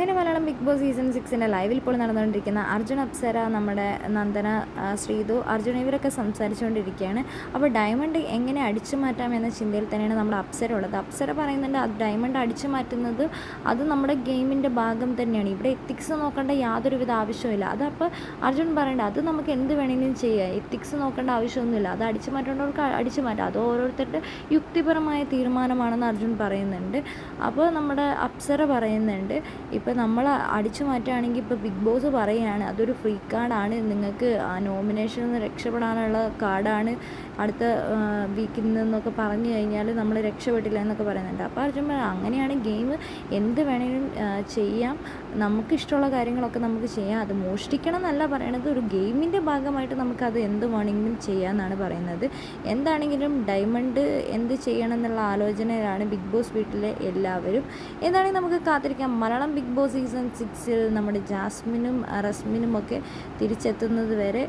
അങ്ങനെ Malayalam big Boss season സിക്സിന്റെ ലൈവിൽ ഇപ്പോൾ നടന്നുകൊണ്ടിരിക്കുന്ന അർജുൻ അപ്സര നമ്മുടെ നന്ദന ശ്രീതു അർജുൻ ഇവരൊക്കെ സംസാരിച്ചുകൊണ്ടിരിക്കുകയാണ്. അപ്പോൾ ഡയമണ്ട് എങ്ങനെ അടിച്ചു മാറ്റാം എന്ന ചിന്തയിൽ തന്നെയാണ് നമ്മുടെ അപ്സര ഉള്ളത്. അപ്സര പറയുന്നുണ്ട് അത് ഡയമണ്ട് അടിച്ചു മാറ്റുന്നത് അത് നമ്മുടെ ഗെയിമിന്റെ ഭാഗം തന്നെയാണ്. ഇവിടെ എത്തിക്സ് നോക്കേണ്ട യാതൊരുവിധ ആവശ്യമില്ല അതപ്പോൾ അർജുൻ പറയേണ്ട അത് നമുക്ക് എന്ത് വേണമെങ്കിലും ചെയ്യാം. എത്തിക്സ് നോക്കേണ്ട ആവശ്യമൊന്നുമില്ല. അത് അടിച്ചു മാറ്റേണ്ടവർക്ക് അടിച്ചു മാറ്റാം. അത് ഓരോരുത്തരുടെ യുക്തിപരമായ തീരുമാനമാണെന്ന് അർജുൻ പറയുന്നുണ്ട്. അപ്പോൾ നമ്മുടെ അപ്സര പറയുന്നുണ്ട് ഇപ്പോൾ നമ്മൾ അടിച്ചു മാറ്റുകയാണെങ്കിൽ ഇപ്പോൾ ബിഗ് ബോസ് പറയുകയാണ് അതൊരു ഫ്രീ കാർഡാണ് നിങ്ങൾക്ക് ആ നോമിനേഷനിൽ നിന്ന് രക്ഷപ്പെടാനുള്ള കാർഡാണ് അടുത്ത വീക്കിൽ നിന്നൊക്കെ പറഞ്ഞു കഴിഞ്ഞാൽ നമ്മൾ രക്ഷപ്പെട്ടില്ല എന്നൊക്കെ പറയുന്നുണ്ട്. അപ്പോൾ അർജുൻ അങ്ങനെയാണ് ഗെയിം എന്ത് വേണമെങ്കിലും ചെയ്യാം. നമുക്കിഷ്ടമുള്ള കാര്യങ്ങളൊക്കെ നമുക്ക് ചെയ്യാം. അത് മോഷ്ടിക്കണം എന്നല്ല പറയണത്. ഒരു ഗെയിമിന്റെ ഭാഗമായിട്ട് നമുക്കത് എന്ത് വേണമെങ്കിലും ചെയ്യാമെന്നാണ് പറയുന്നത്. എന്താണെങ്കിലും ഡയമണ്ട് എന്ത് ചെയ്യണം എന്നുള്ള ആലോചനയിലാണ് ബിഗ് ബോസ് വീട്ടിലെ എല്ലാവരും. എന്താണെങ്കിൽ നമുക്ക് കാത്തിരിക്കാം. മലയാളം ബിഗ് ബോസ് സീസൺ സിക്സിൽ നമ്മുടെ ജാസ്മിനും റസ്മിനും ഒക്കെ തിരിച്ചെത്തുന്നത് വരെ